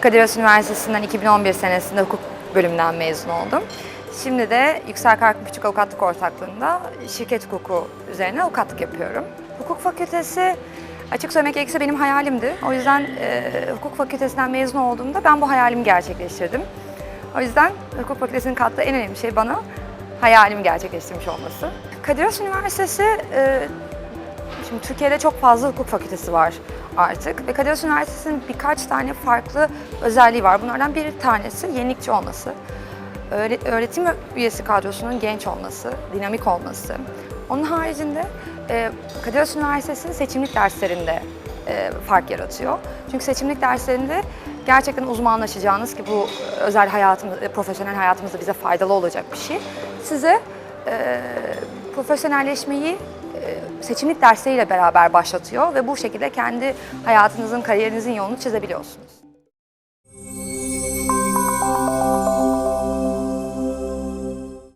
Kadir Has Üniversitesi'nden 2011 senesinde hukuk bölümünden mezun oldum. Şimdi de Yüksel Karkın Küçük Avukatlık Ortaklığı'nda şirket hukuku üzerine avukatlık yapıyorum. Hukuk fakültesi açık söylemek gerekirse benim hayalimdi. O yüzden e, hukuk fakültesinden mezun olduğumda ben bu hayalimi gerçekleştirdim. O yüzden hukuk fakültesinin kattığı en önemli şey bana hayalimi gerçekleştirmiş olması. Kadir Has Üniversitesi e, Şimdi Türkiye'de çok fazla hukuk fakültesi var artık ve Kadir Üniversitesi'nin birkaç tane farklı özelliği var. Bunlardan bir tanesi yenilikçi olması. Öğre- öğretim üyesi kadrosunun genç olması, dinamik olması. Onun haricinde e, Kadir Üniversitesi seçimlik derslerinde e, fark yaratıyor. Çünkü seçimlik derslerinde gerçekten uzmanlaşacağınız ki bu özel hayatımız, e, profesyonel hayatımızda bize faydalı olacak bir şey. Size e, profesyonelleşmeyi seçimlik dersleriyle beraber başlatıyor ve bu şekilde kendi hayatınızın, kariyerinizin yolunu çizebiliyorsunuz.